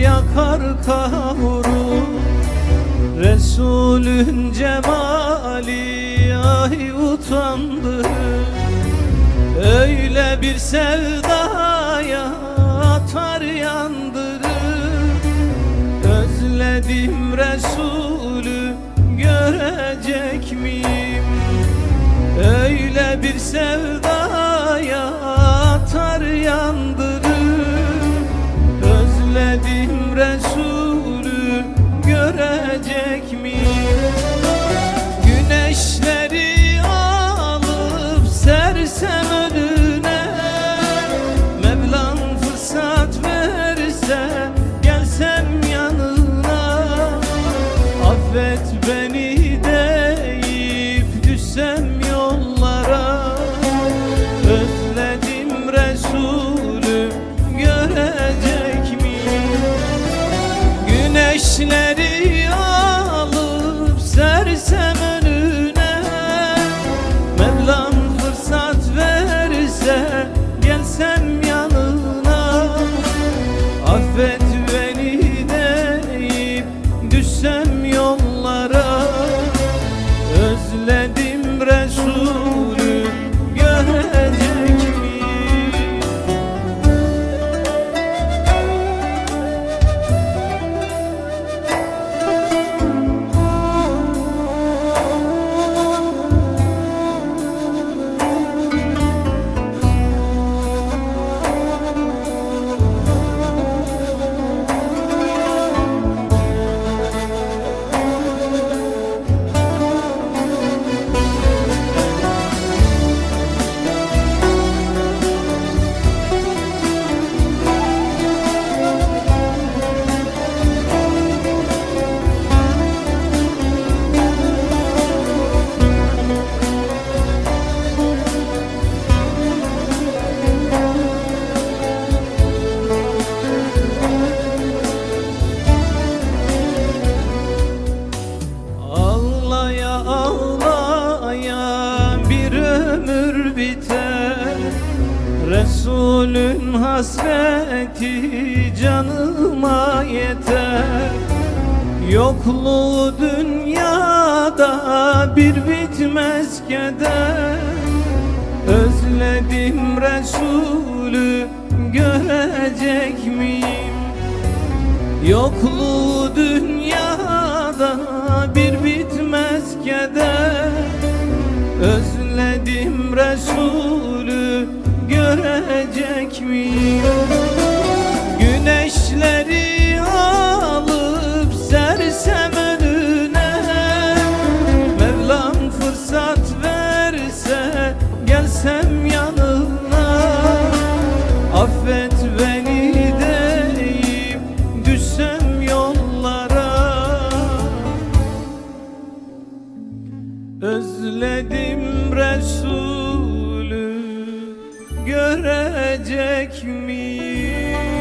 yakar kavurur Resulün cemali ay utandırır Öyle bir sevdaya atar yandırır Özledim Resulü görecek miyim? Öyle bir sevdaya Resulün hasreti canıma yeter. Yokluğu dünyada bir bitmez keder. Özledim Resulü görecek miyim? Yokluğu dünyada bir bitmez keder. Özledim Resulü görecek miyim? Görecek miyim?